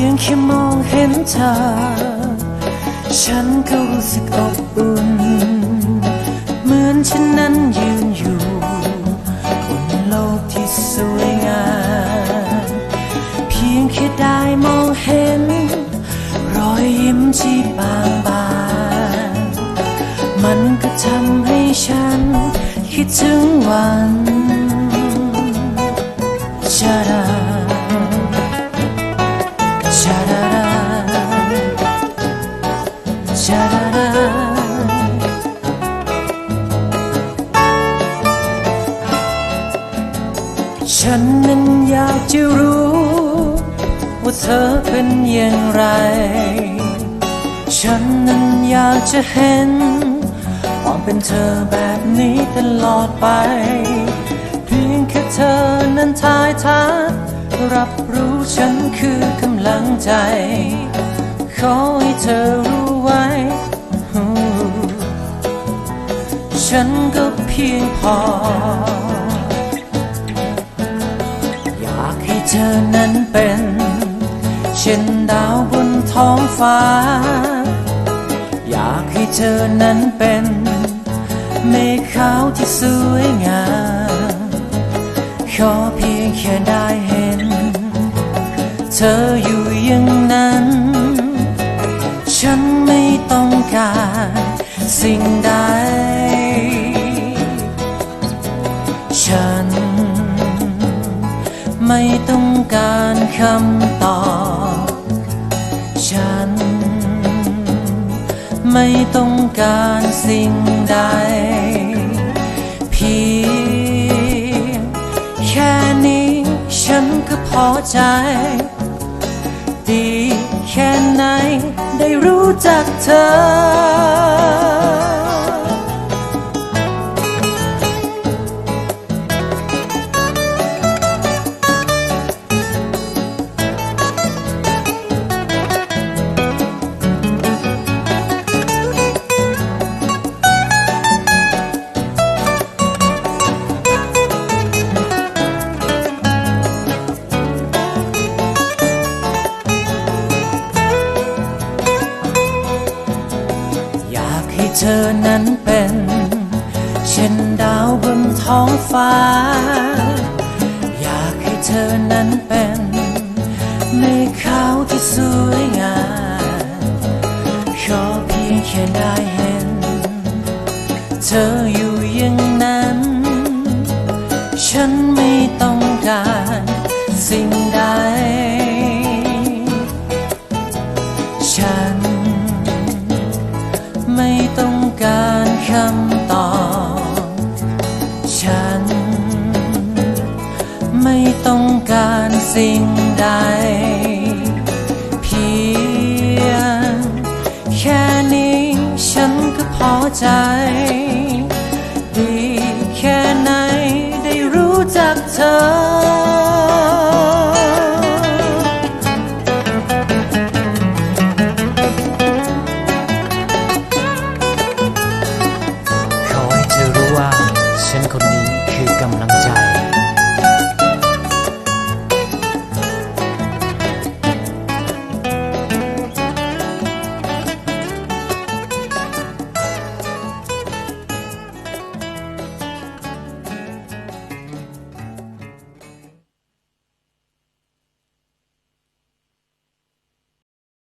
ียงแค่มองเห็นเธอ ฉันก็รู้สึกอบอุ่น เหมือนฉันนั้นยืนอยู่บนโลกที่สวยงาม เพียงแค่ได้มองเห็น รอยยิ้มที่บางบาน มันก็ทำให้ฉัน คิดถึงวัน ชาดา ฉันนั้นอยากจะรู้ ว่าเธอเป็นอย่างไร ฉันนั้นอยากจะเห็นความเป็นเธอแบบนี้ตลอดไป เพียงแค่เธอนั้นทายทักรับรู้ฉันคือกำลังใจ ขอให้เธอรู้ไว้ ฉันก็เพียงพอ เธอนั้นเป็น เช่นดาวบนท้องฟ้า อยากให้เธอนั้นเป็น เมฆขาวที่สวยงาม ขอเพียงแค่ได้เห็น เธออยู่อย่างนั้น ฉันไม่ต้องการสิ่งใด คำตอบฉัน ไม่ต้องการสิ่งใด เพียงแค่นี้ฉันก็พอใจ ดีแค่ไหนได้รู้จักเธอ เธอนั้นเป็น เช่นดาวบนท้องฟ้า อยากให้เธอนั้นเป็นเมฆขาวที่สวยงามขอเพียงแค่ได้เห็น เธออยู่ ใด เพียงแค่นี้ฉันก็พอใจ ดีแค่ไหนได้รู้จักเธอฉันคนนี้